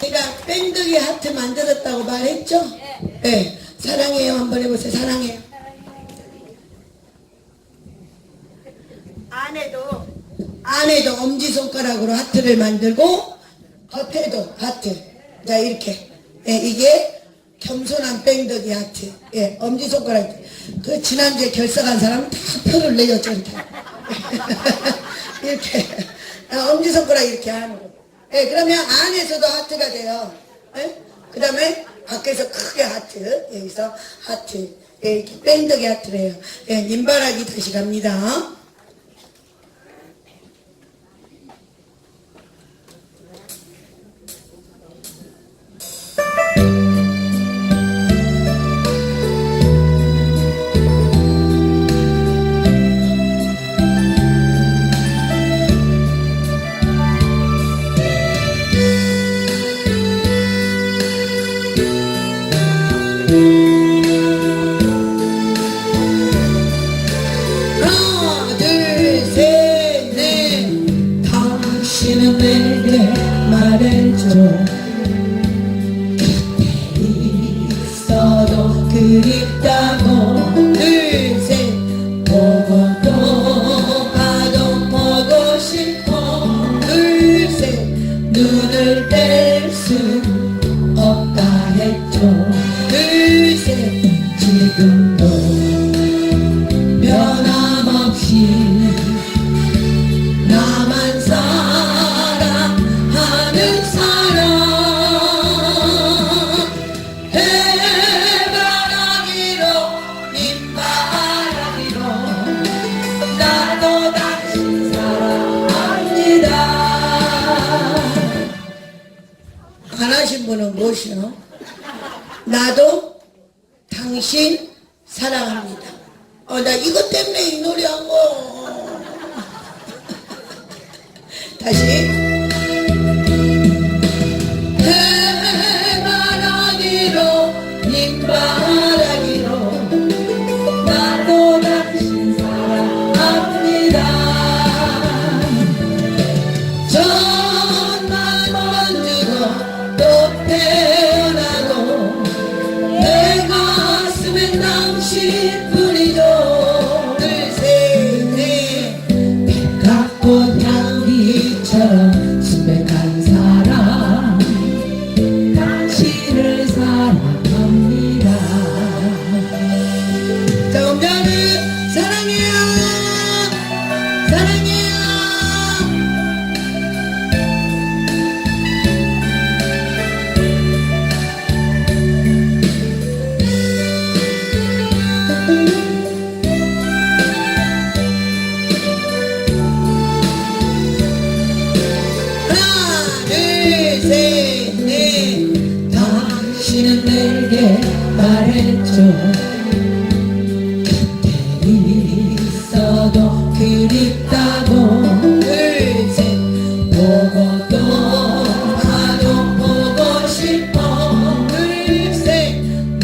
제가 뺑덕이 하트 만들었다고 말했죠? 네. 사랑해요 한번 해보세요. 사랑해요. 안에도 안에도 엄지손가락으로 하트를 만들고 겉에도 하트. 자 이렇게 예, 이게 겸손한 뺑덕이 하트. 예, 엄지손가락. 그 지난주에 결석한 사람은 다 표를 내줬죠 이렇게. 이렇게 아, 엄지손가락 이렇게 하는 거. 예, 그러면 안에서도 하트가 돼요. 예? 그 다음에 밖에서 크게 하트. 여기서 하트. 예, 이렇게 뺑덕이 하트래요. 예, 님바라기 다시 갑니다. 줘 곁에 있어도 그립다고 보고 또 봐도 보고 싶어. 둘셋. 눈을 뗄 수 없다 했죠 둘셋. 지금도 변함없이 분은 무엇이요? 나도 당신 사랑합니다. 어, 나 이것 때문에 이 노래 한 거. 다시.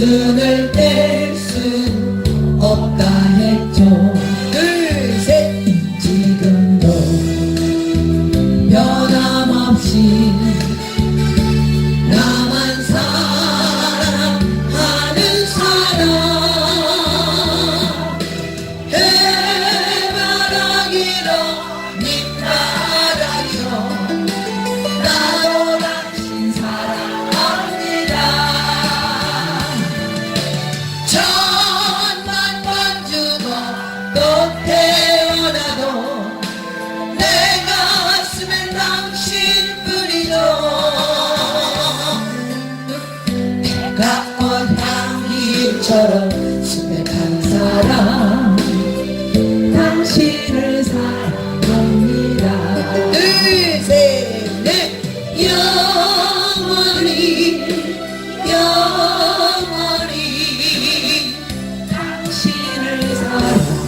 등을 뗄 순 없다 했죠. 둘셋 지금도 변함없이 물처럼 스백한 사람 당신을 사랑합니다. 둘셋넷. 영원히 영원히 당신을 사랑합니다.